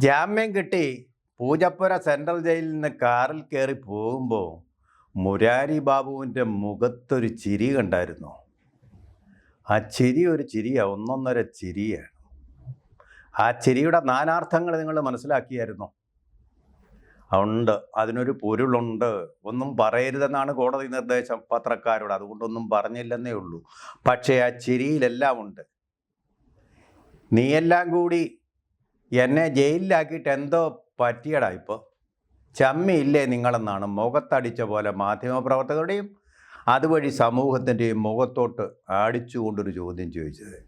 ജാമ്യം കിട്ടി. പൂജപ്പുര സെൻട്രൽ ജയിലിൽ നിന്ന് കാറിൽ കയറി പോകുമ്പോൾ മുരാരി ബാബുവിന്റെ മുഖത്തൊരു ചിരി കണ്ടായിരുന്നു. ആ ചിരി ഒരു ചിരിയ ഒന്നൊന്നര ചിരിയാണ്. ആ ചിരിയുടെ നാനാർത്ഥങ്ങൾ നിങ്ങൾ മനസ്സിലാക്കിയായിരുന്നു? ഉണ്ട് അതിനൊരു പൊരുളുണ്ട്. ഒന്നും പറയരുതെന്നാണ് കോടതി നിർദ്ദേശം പത്രക്കാരോട്. അതുകൊണ്ടൊന്നും പറഞ്ഞില്ലെന്നേ ഉള്ളൂ. പക്ഷേ ആ ചിരിയിലെല്ലാം ഉണ്ട്. നീയെല്ലാം കൂടി എന്നെ ജയിലിലാക്കിയിട്ട് എന്തോ പറ്റിയടാ ഇപ്പോൾ ചമ്മിയില്ലേ നിങ്ങളെന്നാണ് മുഖത്തടിച്ച പോലെ മാധ്യമപ്രവർത്തകരുടെയും അതുവഴി സമൂഹത്തിന്റെയും മുഖത്തോട്ട് അടിച്ചുകൊണ്ടൊരു ചോദ്യം ചോദിച്ചത്.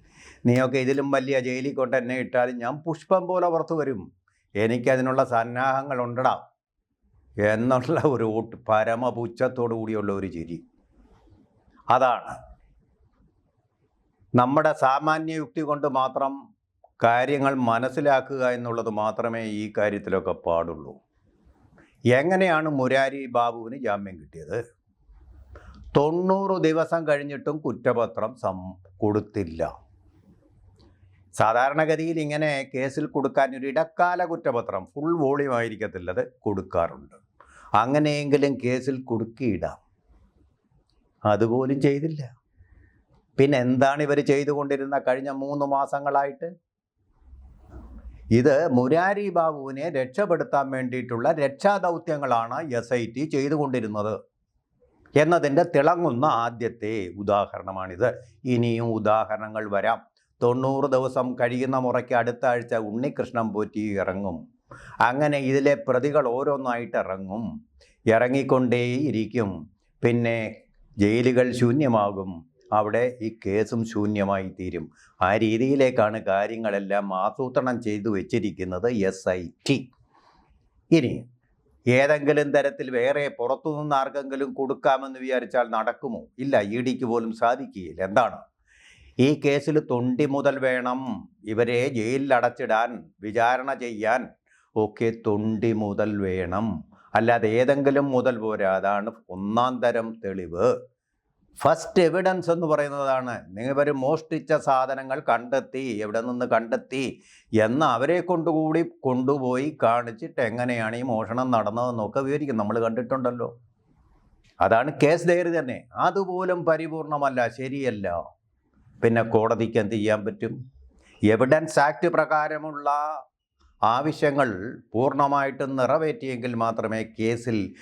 നീയൊക്കെ ഇതിലും വലിയ ജയിലിൽ കൊണ്ട് എന്നെ ഇട്ടാലും ഞാൻ പുഷ്പം പോലെ പുറത്തു വരും. എനിക്കതിനുള്ള സന്നാഹങ്ങളുണ്ടടാ എന്നുള്ള ഒരു ഊട്ട് പരമപുച്ഛത്തോടു കൂടിയുള്ള ഒരു ചിരി. അതാണ്. നമ്മുടെ സാമാന്യ യുക്തി കൊണ്ട് മാത്രം കാര്യങ്ങൾ മനസ്സിലാക്കുക എന്നുള്ളത് മാത്രമേ ഈ കാര്യത്തിലൊക്കെ പാടുള്ളൂ. എങ്ങനെയാണ് മുരാരി ബാബുവിന് ജാമ്യം കിട്ടിയത്? തൊണ്ണൂറ് ദിവസം കഴിഞ്ഞിട്ടും കുറ്റപത്രം സം കൊടുത്തില്ല. സാധാരണഗതിയിൽ ഇങ്ങനെ കേസിൽ കൊടുക്കാൻ ഒരു ഇടക്കാല കുറ്റപത്രം ഫുൾ വോളിയം ആയിരിക്കത്തില്ലത് കൊടുക്കാറുണ്ട്. അങ്ങനെയെങ്കിലും കേസിൽ കൊടുക്കിയിടാം. അതുപോലും ചെയ്തില്ല. പിന്നെ എന്താണ് ഇവർ ചെയ്തുകൊണ്ടിരുന്ന കഴിഞ്ഞ മൂന്ന് മാസങ്ങളായിട്ട്? ഇത് മുരാരി ബാബുവിനെ രക്ഷപ്പെടുത്താൻ വേണ്ടിയിട്ടുള്ള രക്ഷാദൗത്യങ്ങളാണ് എസ് ഐ ടി ചെയ്തുകൊണ്ടിരുന്നത്. എന്നതിന്റെ തിളങ്ങുന്ന ആദ്യത്തെ ഉദാഹരണമാണിത്. ഇനിയും ഉദാഹരണങ്ങൾ വരാം. തൊണ്ണൂറ് ദിവസം കഴിയുന്ന മുറയ്ക്ക് അടുത്ത ആഴ്ച ഉണ്ണികൃഷ്ണൻ പോറ്റി ഇറങ്ങും. അങ്ങനെ ഇതിലെ പ്രതികൾ ഓരോന്നായിട്ട് ഇറങ്ങും. ഇറങ്ങിക്കൊണ്ടേയിരിക്കും. പിന്നെ ജയിലുകൾ ശൂന്യമാകും. അവിടെ ഈ കേസും ശൂന്യമായി തീരും. ആ രീതിയിലേക്കാണ് കാര്യങ്ങളെല്ലാം ആസൂത്രണം ചെയ്തു വെച്ചിരിക്കുന്നത് എസ് ഐ ടി ഇനി ഏതെങ്കിലും തരത്തിൽ വേറെ പുറത്തുനിന്ന് ആർക്കെങ്കിലും കൊടുക്കാമെന്ന് വിചാരിച്ചാൽ നടക്കുമോ? ഇല്ല ഇ ഡിക്ക് പോലും സാധിക്കുകയില്ല. എന്താണ്? ഈ കേസിൽ തൊണ്ടി മുതൽ വേണം ഇവരെ ജയിലിൽ അടച്ചിടാൻ വിചാരണ ചെയ്യാൻ. ഒക്കെ തൊണ്ടി മുതൽ വേണം. അല്ലാതെ ഏതെങ്കിലും മുതൽ പോരാ. അതാണ് ഒന്നാം തരം തെളിവ്. ഫസ്റ്റ് എവിഡൻസ് എന്ന് പറയുന്നതാണ്. നിങ്ങൾ മോഷ്ടിച്ച സാധനങ്ങൾ കണ്ടെത്തി എവിടെ നിന്ന് കണ്ടെത്തി എന്ന് അവരെ കൊണ്ടുകൂടി കൊണ്ടുപോയി കാണിച്ചിട്ട് എങ്ങനെയാണ് ഈ മോഷണം നടന്നതെന്നൊക്കെ വിവരിക്കും. നമ്മൾ കണ്ടിട്ടുണ്ടല്ലോ. അതാണ് കേസ് ഡയറി തന്നെ. അതുപോലും പരിപൂർണമല്ല ശരിയല്ല. പിന്നെ കോടതിക്ക് എന്ത് ചെയ്യാൻ പറ്റും? എവിഡൻസ് ആക്ട് പ്രകാരമുള്ള ആവശ്യങ്ങൾ പൂർണമായിട്ടും നിറവേറ്റിയെങ്കിൽ മാത്രമേ കേസിൽ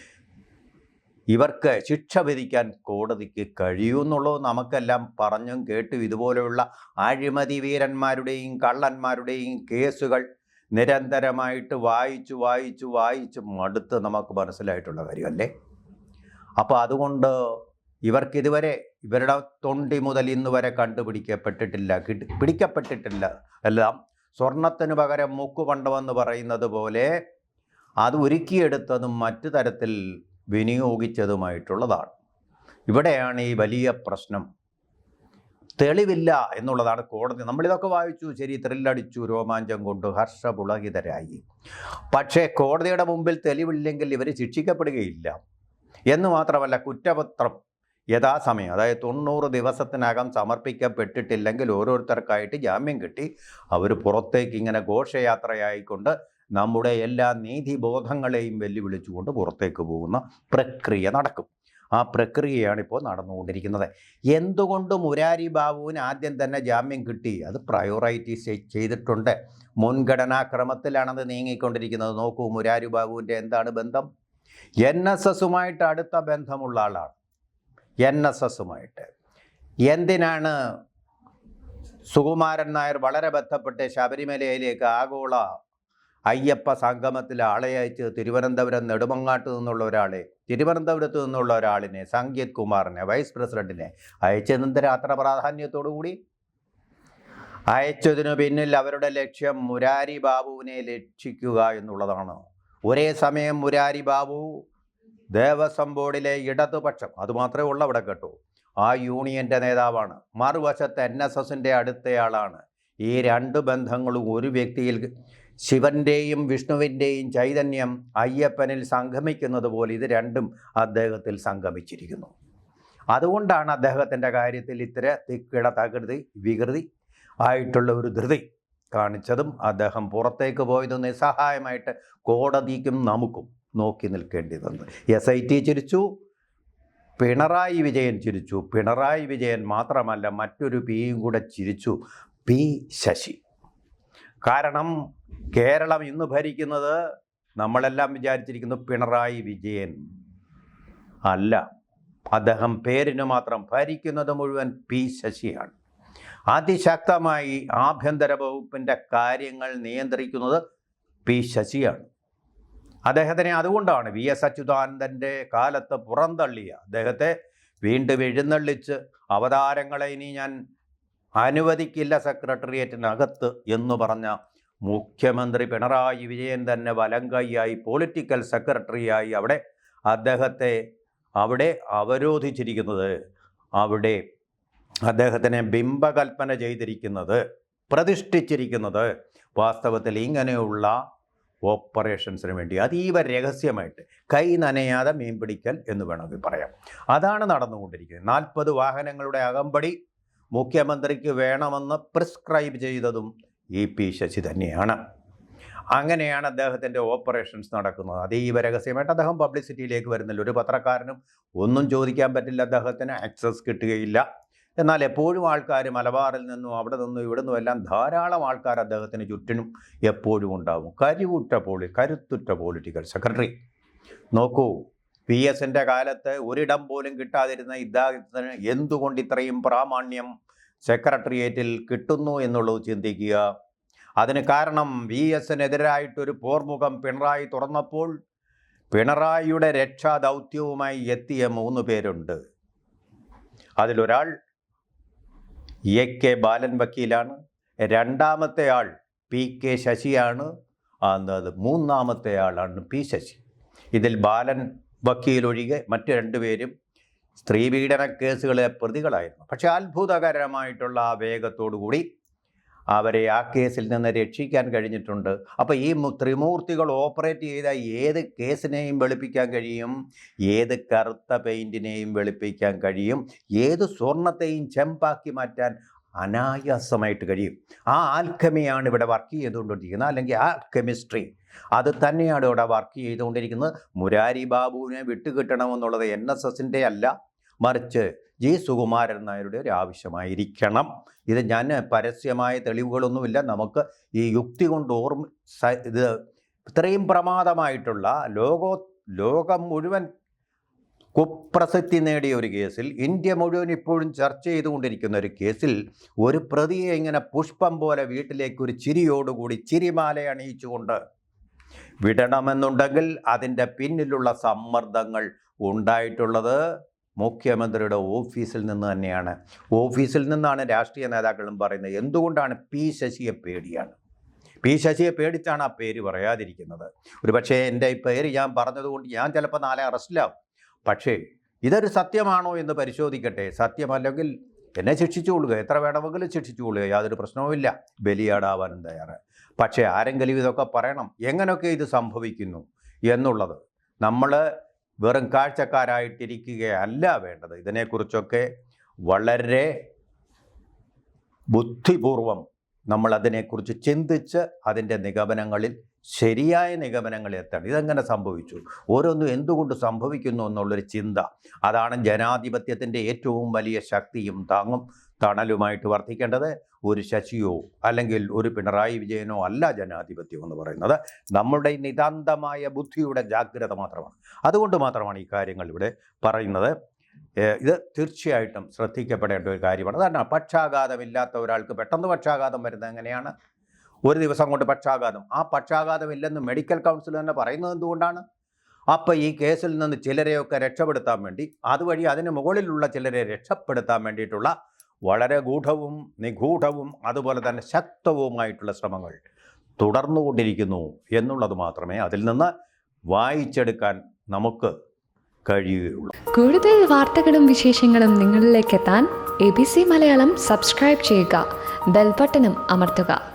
ഇവർക്ക് ശിക്ഷ വിധിക്കാൻ കോടതിക്ക് കഴിയുമെന്നുള്ളത് നമുക്കെല്ലാം പറഞ്ഞും കേട്ടും. ഇതുപോലെയുള്ള അഴിമതി വീരന്മാരുടെയും കള്ളന്മാരുടെയും കേസുകൾ നിരന്തരമായിട്ട് വായിച്ചു വായിച്ചു വായിച്ച് മടുത്ത് നമുക്ക് മനസ്സിലായിട്ടുള്ള കാര്യമല്ലേ? അപ്പോൾ അതുകൊണ്ട് ഇവർക്കിതുവരെ ഇവരുടെ തൊണ്ടി മുതൽ ഇന്ന് വരെ കണ്ടുപിടിക്കപ്പെട്ടിട്ടില്ല. കിട്ടി പിടിക്കപ്പെട്ടിട്ടില്ല. എല്ലാം സ്വർണത്തിന് പകരം മൂക്കുപണ്ടമെന്ന് പറയുന്നത് പോലെ അത് ഒരുക്കിയെടുത്തതും മറ്റു തരത്തിൽ വിനിയോഗിച്ചതുമായിട്ടുള്ളതാണ്. ഇവിടെയാണ് ഈ വലിയ പ്രശ്നം. തെളിവില്ല എന്നുള്ളതാണ് കോടതി. നമ്മളിതൊക്കെ വായിച്ചു ശരി ത്രില്ലടിച്ചു രോമാഞ്ചം കൊണ്ട് ഹർഷപുളകിതരായി. പക്ഷേ കോടതിയുടെ മുമ്പിൽ തെളിവില്ലെങ്കിൽ ഇവർ ശിക്ഷിക്കപ്പെടുകയില്ല. എന്ന് മാത്രമല്ല കുറ്റപത്രം യഥാസമയം അതായത് തൊണ്ണൂറ് ദിവസത്തിനകം സമർപ്പിക്കപ്പെട്ടിട്ടില്ലെങ്കിൽ ഓരോരുത്തർക്കായിട്ട് ജാമ്യം കിട്ടി. അവർ പുറത്തേക്ക് ഇങ്ങനെ ഘോഷയാത്രയായിക്കൊണ്ട് നമ്മുടെ എല്ലാ നീതിബോധങ്ങളെയും വെല്ലുവിളിച്ചുകൊണ്ട് പുറത്തേക്ക് പോകുന്ന പ്രക്രിയ നടക്കും. ആ പ്രക്രിയയാണ് ഇപ്പോൾ നടന്നുകൊണ്ടിരിക്കുന്നത്. എന്തുകൊണ്ട് മുരാരി ബാബുവിന് ആദ്യം തന്നെ ജാമ്യം കിട്ടി? അത് പ്രയോറൈറ്റീസ് ചെയ്തിട്ടുണ്ട്. മുൻഗണനാക്രമത്തിലാണത് നീങ്ങിക്കൊണ്ടിരിക്കുന്നത്. നോക്കൂ മുരാരി ബാബുവിന്റെ എന്താണ് ബന്ധം? എൻ എസ് എസുമായിട്ട് അടുത്ത ബന്ധമുള്ള ആളാണ്. എൻ എസ് എസുമായിട്ട്. എന്തിനാണ് സുകുമാരൻ നായർ വളരെ ബന്ധപ്പെട്ട് ശബരിമലയിലേക്ക് ആഗോള അയ്യപ്പ സംഗമത്തിൽ ആളെ അയച്ച് തിരുവനന്തപുരം നെടുമങ്ങാട്ട് നിന്നുള്ള ഒരാളെ തിരുവനന്തപുരത്ത് നിന്നുള്ള ഒരാളിനെ സംഗീത് കുമാറിനെ വൈസ് പ്രസിഡന്റിനെ അയച്ചതിന് അത്ര പ്രാധാന്യത്തോടു കൂടി? അയച്ചതിനു പിന്നിൽ അവരുടെ ലക്ഷ്യം മുരാരി ബാബുവിനെ രക്ഷിക്കുക എന്നുള്ളതാണ്. ഒരേ സമയം മുരാരി ബാബു ദേവസ്വം ബോർഡിലെ ഇടതുപക്ഷം അതുമാത്രമേ ഉള്ളൂ അവിടെ കേട്ടോ ആ യൂണിയന്റെ നേതാവാണ്. മറുവശത്ത് എൻ എസ് എസിന്റെ അടുത്തയാളാണ്. ഈ രണ്ട് ബന്ധങ്ങളും ഒരു വ്യക്തിയിൽ ശിവന്റെയും വിഷ്ണുവിന്റെയും ചൈതന്യം അയ്യപ്പനിൽ സംഗമിക്കുന്നത് പോലെ ഇത് രണ്ടും അദ്ദേഹത്തിൽ സംഗമിച്ചിരിക്കുന്നു. അതുകൊണ്ടാണ് അദ്ദേഹത്തിന്റെ കാര്യത്തിൽ ഇത്ര തിക്കിട തകൃതി വികൃതി ആയിട്ടുള്ള ഒരു ധൃതി കാണിച്ചതും അദ്ദേഹം പുറത്തേക്ക് പോയതും നിസ്സഹായമായിട്ട് കോടതിക്കും നമുക്കും നോക്കി നിൽക്കേണ്ടി വന്നു. എസ് ഐ ടി ചിരിച്ചു പിണറായി വിജയൻ ചിരിച്ചു. പിണറായി വിജയൻ മാത്രമല്ല മറ്റൊരു പിയും കൂടെ ചിരിച്ചു പി ശശി. കാരണം കേരളം ഇന്ന് ഭരിക്കുന്നത് നമ്മളെല്ലാം വിചാരിച്ചിരിക്കുന്നു പിണറായി വിജയൻ. അല്ല അദ്ദേഹം പേരിന് മാത്രം ഭരിക്കുന്നത് മുഴുവൻ പി ശശിയാണ്. അതിശക്തമായി ആഭ്യന്തര വകുപ്പിന്റെ കാര്യങ്ങൾ നിയന്ത്രിക്കുന്നത് പി ശശിയാണ്. അദ്ദേഹത്തിനെ അതുകൊണ്ടാണ് വി എസ് അച്യുതാനന്ദന്റെ കാലത്ത് പുറന്തള്ളിയ. അദ്ദേഹത്തെ വീണ്ടും എഴുന്നള്ളിച്ച് അവതാരങ്ങളെ ഇനി ഞാൻ അനുവദിക്കില്ല സെക്രട്ടേറിയറ്റിനകത്ത് എന്ന് പറഞ്ഞ മുഖ്യമന്ത്രി പിണറായി വിജയൻ തന്നെ വലം കൈയായി പൊളിറ്റിക്കൽ സെക്രട്ടറിയായി അവിടെ അദ്ദേഹത്തെ അവിടെ അവരോധിച്ചിരിക്കുന്നത് അവിടെ അദ്ദേഹത്തിനെ ബിംബകൽപ്പന ചെയ്തിരിക്കുന്നത് പ്രതിഷ്ഠിച്ചിരിക്കുന്നത് വാസ്തവത്തിൽ ഇങ്ങനെയുള്ള ഓപ്പറേഷൻസിന് വേണ്ടി. അതീവ രഹസ്യമായിട്ട് കൈ നനയാതെ മീൻ പിടിക്കൽ എന്ന് വേണമെങ്കിൽ പറയാം അതാണ് നടന്നുകൊണ്ടിരിക്കുന്നത്. നാൽപ്പത് വാഹനങ്ങളുടെ അകമ്പടി മുഖ്യമന്ത്രിക്ക് വേണമെന്ന് പ്രിസ്ക്രൈബ് ചെയ്തതും ഇ പി ശശി തന്നെയാണ്. അങ്ങനെയാണ് അദ്ദേഹത്തിന്റെ ഓപ്പറേഷൻസ് നടക്കുന്നത്. അതീവ രഹസ്യമായിട്ട് അദ്ദേഹം പബ്ലിസിറ്റിയിലേക്ക് വരുന്നില്ല. ഒരു പത്രക്കാരനും ഒന്നും ചോദിക്കാൻ പറ്റില്ല അദ്ദേഹത്തിന്. ആക്സസ് കിട്ടുകയില്ല. എന്നാൽ എപ്പോഴും ആൾക്കാർ മലബാറിൽ നിന്നും അവിടെ നിന്നും ഇവിടെ നിന്നും എല്ലാം ധാരാളം ആൾക്കാർ അദ്ദേഹത്തിന് ചുറ്റിനും എപ്പോഴും ഉണ്ടാവും. കരുവുറ്റ പോളി കരുത്തുറ്റ പൊളിറ്റിക്കൽ സെക്രട്ടറി. നോക്കൂ പി എസിന്റെ കാലത്ത് ഒരിടം പോലും കിട്ടാതിരുന്ന ഇദ്ദേഹത്തിന് എന്തുകൊണ്ട് ഇത്രയും പ്രാമാണ്യം സെക്രട്ടേറിയറ്റിൽ കിട്ടുന്നു എന്നുള്ളത് ചിന്തിക്കുക. അതിന് കാരണം വി എസിനെതിരായിട്ടൊരു പോർമുഖം പിണറായി തുറന്നപ്പോൾ പിണറായിയുടെ രക്ഷാ ദൗത്യവുമായി എത്തിയ മൂന്ന് പേരുണ്ട്. അതിലൊരാൾ എ കെ ബാലൻ വക്കീലാണ്. രണ്ടാമത്തെ ആൾ പി കെ ശശിയാണ്. അത് മൂന്നാമത്തെ ആളാണ് പി ശശി. ഇതിൽ ബാലൻ വക്കീലൊഴികെ മറ്റു രണ്ടുപേരും സ്ത്രീപീഡന കേസുകളെ പ്രതികളായിരുന്നു. പക്ഷെ അത്ഭുതകരമായിട്ടുള്ള ആ വേഗത്തോടുകൂടി അവരെ ആ കേസിൽ നിന്ന് രക്ഷിക്കാൻ കഴിഞ്ഞിട്ടുണ്ട്. അപ്പോൾ ഈ ത്രിമൂർത്തികൾ ഓപ്പറേറ്റ് ചെയ്ത ഏത് കേസിനെയും വെളുപ്പിക്കാൻ കഴിയും? ഏത് കറുത്ത പെയിന്റിനെയും വെളുപ്പിക്കാൻ കഴിയും? ഏത് സ്വർണത്തെയും ചെമ്പാക്കി മാറ്റാൻ അനായാസമായിട്ട് കഴിയും? ആ ആൽക്കമിയാണ് ഇവിടെ വർക്ക് ചെയ്തുകൊണ്ടിരിക്കുന്നത്. അല്ലെങ്കിൽ ആ കെമിസ്ട്രി അത് തന്നെയാണ് ഇവിടെ വർക്ക് ചെയ്തുകൊണ്ടിരിക്കുന്നത്. മുരാരി ബാബുവിനെ വിട്ടുകിട്ടണമെന്നുള്ളത് എൻ എസ് എസിന്റെ അല്ല. മറിച്ച് ജി സുകുമാരൻ നായരുടെ ഒരു ആവശ്യമായിരിക്കണം. ഇത് ഞാൻ പരസ്യമായ തെളിവുകളൊന്നുമില്ല. നമുക്ക് ഈ യുക്തി കൊണ്ട് ഓർമ്മ ഇത് ഇത്രയും പ്രമാദമായിട്ടുള്ള ലോകോ ലോകം മുഴുവൻ കുപ്രസിദ്ധി നേടിയ ഒരു കേസിൽ ഇന്ത്യ മുഴുവൻ ഇപ്പോഴും ചർച്ച ചെയ്തുകൊണ്ടിരിക്കുന്ന ഒരു കേസിൽ ഒരു പ്രതിയെ ഇങ്ങനെ പുഷ്പം പോലെ വീട്ടിലേക്ക് ഒരു ചിരിയോടുകൂടി ചിരിമാല അണിയിച്ചുകൊണ്ട് വിടണമെന്നുണ്ടെങ്കിൽ അതിന്റെ പിന്നിലുള്ള സമ്മർദ്ദങ്ങൾ ഉണ്ടായിട്ടുള്ളത് മുഖ്യമന്ത്രിയുടെ ഓഫീസിൽ നിന്ന് തന്നെയാണ്. ഓഫീസിൽ നിന്നാണ് രാഷ്ട്രീയ നേതാക്കളും പറയുന്നത് എന്തുകൊണ്ടാണ് പി ശശിയെ പേടിയാണ്? പി ശശിയെ പേടിച്ചാണ് ആ പേര് പറയാതിരിക്കുന്നത്. ഒരു പക്ഷേ എന്റെ ഈ പേര് ഞാൻ പറഞ്ഞതുകൊണ്ട് ഞാൻ ചിലപ്പോൾ നാളെ അറസ്റ്റിലാവും. പക്ഷേ ഇതൊരു സത്യമാണോ എന്ന് പരിശോധിക്കട്ടെ. സത്യമല്ലെങ്കിൽ എന്നെ ശിക്ഷിച്ചുകൊള്ളുക. എത്ര വേണമെങ്കിലും ശിക്ഷിച്ചുകൊള്ളുക. യാതൊരു പ്രശ്നവുമില്ല. ബലിയാടാവാനും തയ്യാറ് പക്ഷേ ആരെങ്കിലും ഇതൊക്കെ പറയണം. എങ്ങനെയൊക്കെ ഇത് സംഭവിക്കുന്നു എന്നുള്ളത് നമ്മൾ വെറും കാഴ്ചക്കാരായിട്ടിരിക്കുകയല്ല വേണ്ടത്. ഇതിനെക്കുറിച്ചൊക്കെ വളരെ ബുദ്ധിപൂർവം നമ്മൾ അതിനെക്കുറിച്ച് ചിന്തിച്ച് അതിന്റെ നിഗമനങ്ങളിൽ ശരിയായ നിഗമനങ്ങൾ എത്തണം ഇതെങ്ങനെ സംഭവിച്ചു? ഓരോന്നും എന്തുകൊണ്ട് സംഭവിക്കുന്നു എന്നുള്ളൊരു ചിന്ത. അതാണ് ജനാധിപത്യത്തിന്റെ ഏറ്റവും വലിയ ശക്തിയും താങ്ങും തണലുമായിട്ട് വർദ്ധിക്കേണ്ടത് ഒരു ശശിയോ അല്ലെങ്കിൽ ഒരു പിണറായി വിജയനോ അല്ല ജനാധിപത്യം എന്ന് പറയുന്നത്. നമ്മുടെ നിതാന്തമായ ബുദ്ധിയുടെ ജാഗ്രത മാത്രമാണ്. അതുകൊണ്ട് മാത്രമാണ് ഈ കാര്യങ്ങൾ ഇവിടെ പറയുന്നത്. ഇത് തീർച്ചയായിട്ടും ശ്രദ്ധിക്കപ്പെടേണ്ട ഒരു കാര്യമാണ്. അതാണ് പക്ഷാഘാതമില്ലാത്ത ഒരാൾക്ക് പെട്ടെന്ന് പക്ഷാഘാതം വരുന്നത് എങ്ങനെയാണ്? ഒരു ദിവസം കൊണ്ട് പക്ഷാഘാതം. ആ പക്ഷാഘാതം ഇല്ലെന്ന് മെഡിക്കൽ കൗൺസിൽ തന്നെ പറയുന്നത് എന്തുകൊണ്ടാണ്? അപ്പോൾ ഈ കേസിൽ നിന്ന് ചിലരെയൊക്കെ രക്ഷപ്പെടുത്താൻ വേണ്ടി അതുവഴി അതിന് മുകളിലുള്ള ചിലരെ രക്ഷപ്പെടുത്താൻ വേണ്ടിയിട്ടുള്ള വളരെ ഗൂഢവും നിഗൂഢവും അതുപോലെ തന്നെ ശക്തവുമായിട്ടുള്ള ശ്രമങ്ങൾ തുടർന്നുകൊണ്ടിരിക്കുന്നു എന്നുള്ളത് മാത്രമേ അതിൽ നിന്ന് വായിച്ചെടുക്കാൻ നമുക്ക് കഴിയുകയുള്ളൂ. കൂടുതൽ വാർത്തകളും വിശേഷങ്ങളും നിങ്ങളിലേക്ക് എത്താൻ A B C Malayalam subscribe ചെയ്യുക ബെൽബട്ടനും അമർത്തുക.